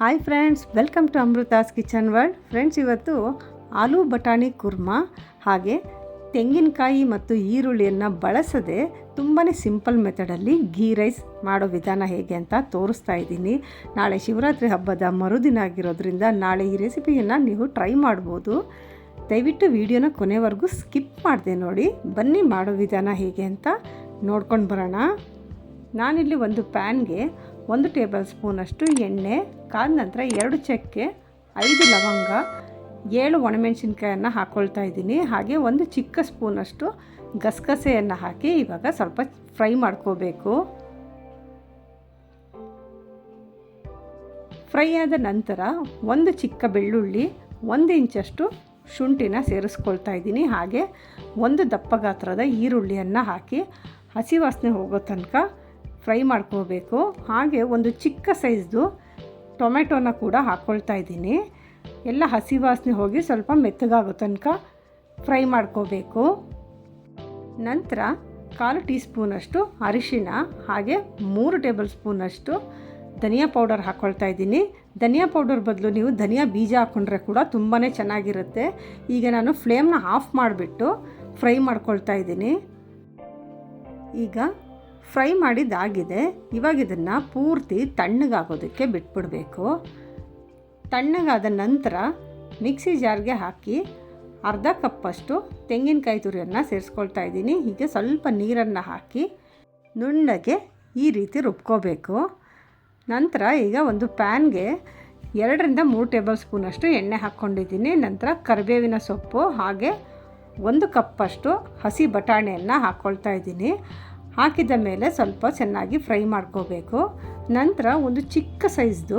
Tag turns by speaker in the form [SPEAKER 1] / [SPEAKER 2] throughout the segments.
[SPEAKER 1] Hi friends welcome to Amrutha's kitchen world friends ಇವತ್ತು ಆಲೂ ಬಟಾಣಿ ಕುರ್ಮಾ, ಹಾಗೆ ತೆಂಗಿನಕಾಯಿ ಮತ್ತು ಈರುಳ್ಳಿಯನ್ನು ಬಳಸದೆ ತುಂಬಾ ಸಿಂಪಲ್ ಮೆಥಡಲ್ಲಿ ಘೀ ರೈಸ್ ಮಾಡೋ ವಿಧಾನ ಹೇಗೆ ಅಂತ ತೋರಿಸ್ತಾ ಇದ್ದೀನಿ. ನಾಳೆ ಶಿವರಾತ್ರಿ ಹಬ್ಬದ ಮರುದಿನ ಆಗಿರೋದ್ರಿಂದ ನಾಳೆ ಈ ರೆಸಿಪಿಯನ್ನು ನೀವು ಟ್ರೈ ಮಾಡ್ಬೋದು. ದಯವಿಟ್ಟು ವಿಡಿಯೋನ ಕೊನೆವರೆಗೂ ಸ್ಕಿಪ್ ಮಾಡಿದೆ ನೋಡಿ. ಬನ್ನಿ ಮಾಡೋ ವಿಧಾನ ಹೇಗೆ ಅಂತ ನೋಡ್ಕೊಂಡು ಬರೋಣ. ನಾನಿಲ್ಲಿ ಒಂದು ಪ್ಯಾನ್ಗೆ ಒಂದು ಟೇಬಲ್ ಸ್ಪೂನಷ್ಟು ಎಣ್ಣೆ, ಕಾದ ನಂತರ ಎರಡು ಚಕ್ಕೆ, ಐದು ಲವಂಗ, ಏಳು ಒಣಮೆಣಸಿನ್ಕಾಯನ್ನು ಹಾಕ್ಕೊಳ್ತಾ ಇದ್ದೀನಿ. ಹಾಗೆ ಒಂದು ಚಿಕ್ಕ ಸ್ಪೂನಷ್ಟು ಗಸಗಸೆಯನ್ನು ಹಾಕಿ ಇವಾಗ ಸ್ವಲ್ಪ ಫ್ರೈ ಮಾಡ್ಕೋಬೇಕು. ಫ್ರೈ ಆದ ನಂತರ ಒಂದು ಚಿಕ್ಕ ಬೆಳ್ಳುಳ್ಳಿ, ಒಂದು ಇಂಚಷ್ಟು ಶುಂಠಿನ ಸೇರಿಸ್ಕೊಳ್ತಾ ಇದ್ದೀನಿ. ಹಾಗೆ ಒಂದು ದಪ್ಪ ಗಾತ್ರದ ಈರುಳ್ಳಿಯನ್ನು ಹಾಕಿ ಹಸಿ ವಾಸನೆ ಹೋಗೋ ತನಕ ಫ್ರೈ ಮಾಡ್ಕೋಬೇಕು. ಹಾಗೆ ಒಂದು ಚಿಕ್ಕ ಸೈಜ್ದು ಟೊಮೆಟೊನ ಕೂಡ ಹಾಕ್ಕೊಳ್ತಾ ಇದ್ದೀನಿ. ಎಲ್ಲ ಹಸಿ ವಾಸನೆ ಹೋಗಿ ಸ್ವಲ್ಪ ಮೆತ್ತಗಾಗೋ ತನಕ ಫ್ರೈ ಮಾಡ್ಕೋಬೇಕು. ನಂತರ ಕಾಲು ಟೀ ಸ್ಪೂನಷ್ಟು ಅರಿಶಿನ ಹಾಗೆ ಮೂರು ಟೇಬಲ್ ಸ್ಪೂನಷ್ಟು ಧನಿಯಾ ಪೌಡರ್ ಹಾಕ್ಕೊಳ್ತಾ ಇದ್ದೀನಿ. ಧನಿಯಾ ಪೌಡರ್ ಬದಲು ನೀವು ಧನಿಯಾ ಬೀಜ ಹಾಕ್ಕೊಂಡ್ರೆ ಕೂಡ ತುಂಬಾ ಚೆನ್ನಾಗಿರುತ್ತೆ. ಈಗ ನಾನು ಫ್ಲೇಮ್ನ ಆಫ್ ಮಾಡಿಬಿಟ್ಟು ಫ್ರೈ ಮಾಡ್ಕೊಳ್ತಾ ಇದ್ದೀನಿ. ಈಗ ಫ್ರೈ ಮಾಡಿದ್ದಾಗಿದೆ. ಇವಾಗ ಇದನ್ನು ಪೂರ್ತಿ ತಣ್ಣಗಾಗೋದಕ್ಕೆ ಬಿಟ್ಬಿಡಬೇಕು. ತಣ್ಣಗಾದ ನಂತರ ಮಿಕ್ಸಿ ಜಾರ್ಗೆ ಹಾಕಿ ಅರ್ಧ ಕಪ್ಪಷ್ಟು ತೆಂಗಿನಕಾಯಿ ತುರಿಯನ್ನು ಸೇರಿಸ್ಕೊಳ್ತಾ ಇದ್ದೀನಿ. ಹೀಗೆ ಸ್ವಲ್ಪ ನೀರನ್ನು ಹಾಕಿ ನುಣ್ಣಗೆ ಈ ರೀತಿ ರುಬ್ಕೋಬೇಕು. ನಂತರ ಈಗ ಒಂದು ಪ್ಯಾನ್ಗೆ ಎರಡರಿಂದ ಮೂರು ಟೇಬಲ್ ಸ್ಪೂನಷ್ಟು ಎಣ್ಣೆ ಹಾಕ್ಕೊಂಡಿದ್ದೀನಿ. ನಂತರ ಕರಿಬೇವಿನ ಸೊಪ್ಪು ಹಾಗೆ ಒಂದು ಕಪ್ಪಷ್ಟು ಹಸಿ ಬಟಾಣಿಯನ್ನು ಹಾಕ್ಕೊಳ್ತಾ ಇದ್ದೀನಿ. ಹಾಕಿದ ಮೇಲೆ ಸ್ವಲ್ಪ ಚೆನ್ನಾಗಿ ಫ್ರೈ ಮಾಡ್ಕೋಬೇಕು. ನಂತರ ಒಂದು ಚಿಕ್ಕ ಸೈಜ್ದು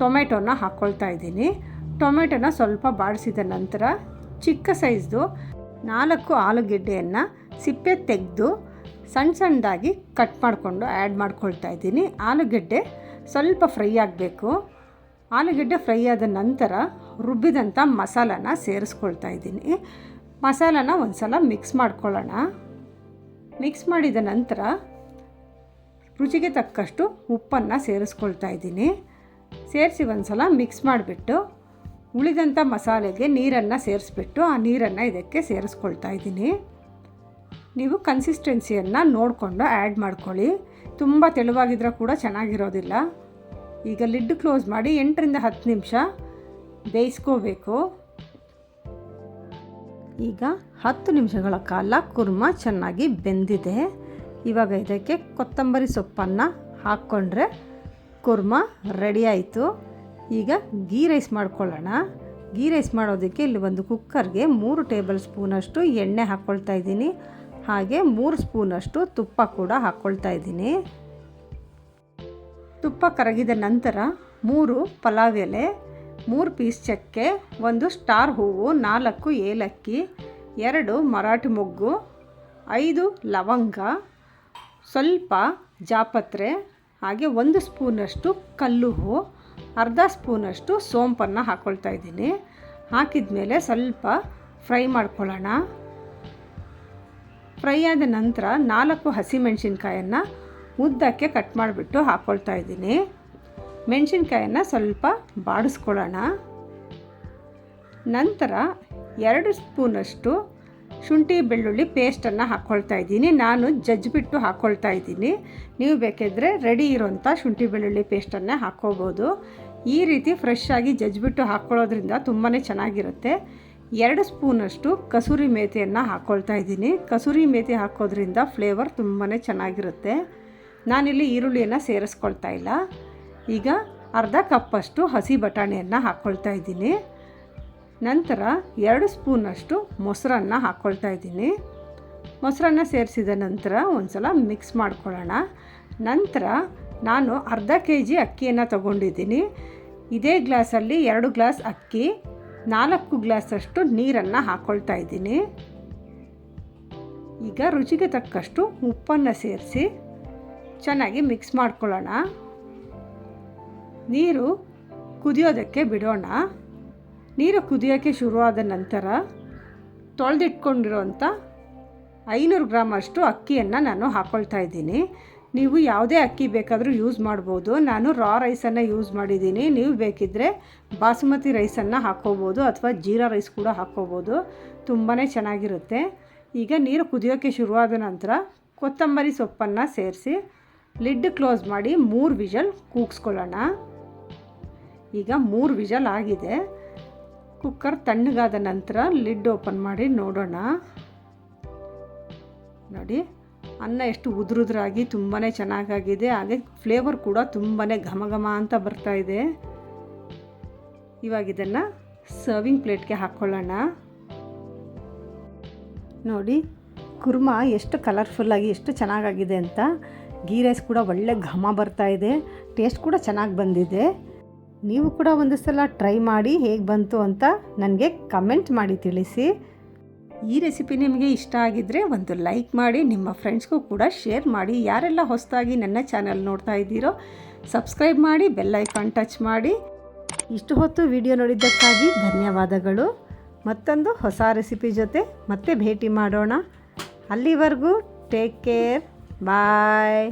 [SPEAKER 1] ಟೊಮೆಟೊನ ಹಾಕ್ಕೊಳ್ತಾ ಇದ್ದೀನಿ. ಟೊಮೆಟೊನ ಸ್ವಲ್ಪ ಬಾಡಿಸಿದ ನಂತರ ಚಿಕ್ಕ ಸೈಜ್ದು ನಾಲ್ಕು ಆಲೂಗೆಡ್ಡೆಯನ್ನು ಸಿಪ್ಪೆ ತೆಗೆದು ಸಣ್ಣ ಸಣ್ಣದಾಗಿ ಕಟ್ ಮಾಡಿಕೊಂಡು ಆ್ಯಡ್ ಮಾಡ್ಕೊಳ್ತಾ ಇದ್ದೀನಿ. ಆಲೂಗೆಡ್ಡೆ ಸ್ವಲ್ಪ ಫ್ರೈ ಆಗಬೇಕು. ಆಲೂಗೆಡ್ಡೆ ಫ್ರೈ ಆದ ನಂತರ ರುಬ್ಬಿದಂಥ ಮಸಾಲನ ಸೇರಿಸ್ಕೊಳ್ತಾ ಇದ್ದೀನಿ. ಮಸಾಲನ ಒಂದು ಸಲ ಮಿಕ್ಸ್ ಮಾಡ್ಕೊಳ್ಳೋಣ. ಮಿಕ್ಸ್ ಮಾಡಿದ ನಂತರ ರುಚಿಗೆ ತಕ್ಕಷ್ಟು ಉಪ್ಪನ್ನು ಸೇರಿಸ್ಕೊಳ್ತಾ ಇದ್ದೀನಿ. ಸೇರಿಸಿ ಒಂದು ಸಲ ಮಿಕ್ಸ್ ಮಾಡಿಬಿಟ್ಟು ಉಳಿದಂಥ ಮಸಾಲೆಗೆ ನೀರನ್ನು ಸೇರಿಸ್ಬಿಟ್ಟು ಆ ನೀರನ್ನು ಇದಕ್ಕೆ ಸೇರಿಸ್ಕೊಳ್ತಾ ಇದ್ದೀನಿ. ನೀವು ಕನ್ಸಿಸ್ಟೆನ್ಸಿಯನ್ನು ನೋಡಿಕೊಂಡು ಆ್ಯಡ್ ಮಾಡ್ಕೊಳ್ಳಿ. ತುಂಬ ತೆಳುವಾಗಿದ್ರೆ ಕೂಡ ಚೆನ್ನಾಗಿರೋದಿಲ್ಲ. ಈಗ ಲಿಡ್ ಕ್ಲೋಸ್ ಮಾಡಿ ಎಂಟರಿಂದ ಹತ್ತು ನಿಮಿಷ ಬೇಯಿಸ್ಕೋಬೇಕು. ಈಗ ಹತ್ತು ನಿಮಿಷಗಳ ಕಾಲ ಕುರ್ಮ ಚೆನ್ನಾಗಿ ಬೆಂದಿದೆ. ಇವಾಗ ಇದಕ್ಕೆ ಕೊತ್ತಂಬರಿ ಸೊಪ್ಪನ್ನು ಹಾಕ್ಕೊಂಡ್ರೆ ಕುರ್ಮ ರೆಡಿ ಆಯಿತು. ಈಗ ಗೀ ರೈಸ್ ಮಾಡ್ಕೊಳ್ಳೋಣ. ಗೀ ರೈಸ್ ಮಾಡೋದಕ್ಕೆ ಇಲ್ಲಿ ಒಂದು ಕುಕ್ಕರ್ಗೆ ಮೂರು ಟೇಬಲ್ ಸ್ಪೂನಷ್ಟು ಎಣ್ಣೆ ಹಾಕ್ಕೊಳ್ತಾ ಇದ್ದೀನಿ. ಹಾಗೆ ಮೂರು ಸ್ಪೂನಷ್ಟು ತುಪ್ಪ ಕೂಡ ಹಾಕ್ಕೊಳ್ತಾ ಇದ್ದೀನಿ. ತುಪ್ಪ ಕರಗಿದ ನಂತರ ಮೂರು ಪಲಾವ್ ಎಲೆ ಮೂರು ಪೀಸ್ ಚಕ್ಕೆ, ಒಂದು ಸ್ಟಾರ್ ಹೂವು, ನಾಲ್ಕು ಏಲಕ್ಕಿ, ಎರಡು ಮರಾಠಿ ಮೊಗ್ಗು, ಐದು ಲವಂಗ, ಸ್ವಲ್ಪ ಜಾಪತ್ರೆ, ಹಾಗೆ ಒಂದು ಸ್ಪೂನಷ್ಟು ಕಲ್ಲು ಹೂವು ಅರ್ಧ ಸ್ಪೂನಷ್ಟು ಸೋಂಪನ್ನು ಹಾಕ್ಕೊಳ್ತಾ ಇದ್ದೀನಿ. ಹಾಕಿದ ಮೇಲೆ ಸ್ವಲ್ಪ ಫ್ರೈ ಮಾಡ್ಕೊಳ್ಳೋಣ. ಫ್ರೈ ಆದ ನಂತರ ನಾಲ್ಕು ಹಸಿಮೆಣಸಿನ್ಕಾಯನ್ನು ಉದ್ದಕ್ಕೆ ಕಟ್ ಮಾಡಿಬಿಟ್ಟು ಹಾಕ್ಕೊಳ್ತಾ ಇದ್ದೀನಿ. ಮೆಣಸಿನ್ಕಾಯನ್ನು ಸ್ವಲ್ಪ ಬಾಡಿಸ್ಕೊಳ್ಳೋಣ. ನಂತರ ಎರಡು ಸ್ಪೂನಷ್ಟು ಶುಂಠಿ ಬೆಳ್ಳುಳ್ಳಿ ಪೇಸ್ಟನ್ನು ಹಾಕ್ಕೊಳ್ತಾ ಇದ್ದೀನಿ. ನಾನು ಜಜ್ಜಿಬಿಟ್ಟು ಹಾಕ್ಕೊಳ್ತಾ ಇದ್ದೀನಿ. ನೀವು ಬೇಕಿದ್ದರೆ ರೆಡಿ ಇರೋಂಥ ಶುಂಠಿ ಬೆಳ್ಳುಳ್ಳಿ ಪೇಸ್ಟನ್ನೇ ಹಾಕ್ಕೋಬೋದು. ಈ ರೀತಿ ಫ್ರೆಶ್ ಆಗಿ ಜಜ್ಜಿಬಿಟ್ಟು ಹಾಕ್ಕೊಳ್ಳೋದ್ರಿಂದ ತುಂಬಾ ಚೆನ್ನಾಗಿರುತ್ತೆ. ಎರಡು ಸ್ಪೂನಷ್ಟು ಕಸೂರಿ ಮೇಥಿಯನ್ನು ಹಾಕ್ಕೊಳ್ತಾ ಇದ್ದೀನಿ. ಕಸೂರಿ ಮೇಥಿ ಹಾಕೋದ್ರಿಂದ ಫ್ಲೇವರ್ ತುಂಬಾ ಚೆನ್ನಾಗಿರುತ್ತೆ. ನಾನಿಲ್ಲಿ ಈರುಳ್ಳಿಯನ್ನು ಸೇರಿಸ್ಕೊಳ್ತಾ ಇಲ್ಲ. ಈಗ ಅರ್ಧ ಕಪ್ಪಷ್ಟು ಹಸಿ ಬಟಾಣಿಯನ್ನು ಹಾಕ್ಕೊಳ್ತಾ ಇದ್ದೀನಿ. ನಂತರ ಎರಡು ಸ್ಪೂನಷ್ಟು ಮೊಸರನ್ನು ಹಾಕ್ಕೊಳ್ತಾ ಇದ್ದೀನಿ. ಮೊಸರನ್ನು ಸೇರಿಸಿದ ನಂತರ ಒಂದು ಸಲ ಮಿಕ್ಸ್ ಮಾಡ್ಕೊಳ್ಳೋಣ. ನಂತರ ನಾನು ಅರ್ಧ ಕೆ ಜಿ ಅಕ್ಕಿಯನ್ನು ತಗೊಂಡಿದ್ದೀನಿ. ಇದೇ ಗ್ಲಾಸಲ್ಲಿ ಎರಡು ಗ್ಲಾಸ್ ಅಕ್ಕಿ, ನಾಲ್ಕು ಗ್ಲಾಸಷ್ಟು ನೀರನ್ನು ಹಾಕ್ಕೊಳ್ತಾ ಇದ್ದೀನಿ. ಈಗ ರುಚಿಗೆ ತಕ್ಕಷ್ಟು ಉಪ್ಪನ್ನು ಸೇರಿಸಿ ಚೆನ್ನಾಗಿ ಮಿಕ್ಸ್ ಮಾಡ್ಕೊಳ್ಳೋಣ. ನೀರು ಕುದಿಯೋದಕ್ಕೆ ಬಿಡೋಣ. ನೀರು ಕುದಿಯೋಕ್ಕೆ ಶುರುವಾದ ನಂತರ ತೊಳೆದಿಟ್ಕೊಂಡಿರೋಂಥ ಐನೂರು ಗ್ರಾಮ್ ಅಷ್ಟು ಅಕ್ಕಿಯನ್ನು ನಾನು ಹಾಕ್ಕೊಳ್ತಾ ಇದ್ದೀನಿ. ನೀವು ಯಾವುದೇ ಅಕ್ಕಿ ಬೇಕಾದರೂ ಯೂಸ್ ಮಾಡ್ಬೋದು. ನಾನು ರಾ ರೈಸನ್ನು ಯೂಸ್ ಮಾಡಿದ್ದೀನಿ. ನೀವು ಬೇಕಿದ್ದರೆ ಬಾಸುಮತಿ ರೈಸನ್ನು ಹಾಕ್ಕೋಬೋದು ಅಥವಾ ಜೀರಾ ರೈಸ್ ಕೂಡ ಹಾಕ್ಕೋಬೋದು ತುಂಬಾ ಚೆನ್ನಾಗಿರುತ್ತೆ. ಈಗ ನೀರು ಕುದಿಯೋಕ್ಕೆ ಶುರುವಾದ ನಂತರ ಕೊತ್ತಂಬರಿ ಸೊಪ್ಪನ್ನು ಸೇರಿಸಿ ಲಿಡ್ ಕ್ಲೋಸ್ ಮಾಡಿ ಮೂರು ವಿಷಲ್ ಕೂಗಿಸ್ಕೊಳ್ಳೋಣ. ಈಗ ಮೂರು ವಿಜಲ್ ಆಗಿದೆ. ಕುಕ್ಕರ್ ತಣ್ಣಗಾದ ನಂತರ ಲಿಡ್ ಓಪನ್ ಮಾಡಿ ನೋಡೋಣ. ನೋಡಿ, ಅನ್ನ ಎಷ್ಟು ಉದುರುದ್ರಾಗಿ ತುಂಬಾ ಚೆನ್ನಾಗಾಗಿದೆ. ಹಾಗೆ ಫ್ಲೇವರ್ ಕೂಡ ತುಂಬಾ ಘಮ ಘಮ ಅಂತ ಬರ್ತಾ ಇದೆ. ಇವಾಗ ಇದನ್ನು ಸರ್ವಿಂಗ್ ಪ್ಲೇಟ್ಗೆ ಹಾಕ್ಕೊಳ್ಳೋಣ ನೋಡಿ, ಕುರ್ಮಾ ಎಷ್ಟು ಕಲರ್ಫುಲ್ಲಾಗಿ ಎಷ್ಟು ಚೆನ್ನಾಗಾಗಿದೆ ಅಂತ. ಗೀ ರೈಸ್ ಕೂಡ ಒಳ್ಳೆ ಘಮ ಇದೆ. ಟೇಸ್ಟ್ ಕೂಡ ಚೆನ್ನಾಗಿ ಬಂದಿದೆ. ನೀವು ಕೂಡ ಒಂದು ಸಲ ಟ್ರೈ ಮಾಡಿ ಹೇಗೆ ಬಂತು ಅಂತ ನನಗೆ ಕಮೆಂಟ್ ಮಾಡಿ ತಿಳಿಸಿ. ಈ ರೆಸಿಪಿ ನಿಮಗೆ ಇಷ್ಟ ಆಗಿದ್ದರೆ ಒಂದು ಲೈಕ್ ಮಾಡಿ, ನಿಮ್ಮ ಫ್ರೆಂಡ್ಸ್ಗೂ ಕೂಡ ಶೇರ್ ಮಾಡಿ. ಯಾರೆಲ್ಲ ಹೊಸದಾಗಿ ನನ್ನ ಚಾನಲ್ ನೋಡ್ತಾ ಇದ್ದೀರೋ ಸಬ್ಸ್ಕ್ರೈಬ್ ಮಾಡಿ ಬೆಲ್ ಐಕಾನ್ ಟಚ್ ಮಾಡಿ. ಇಷ್ಟು ಹೊತ್ತು ವಿಡಿಯೋ ನೋಡಿದ್ದಕ್ಕಾಗಿ ಧನ್ಯವಾದಗಳು. ಮತ್ತೊಂದು ಹೊಸ ರೆಸಿಪಿ ಜೊತೆ ಮತ್ತೆ ಭೇಟಿ ಮಾಡೋಣ. ಅಲ್ಲಿವರೆಗೂ ಟೇಕ್ ಕೇರ್ ಬಾಯ್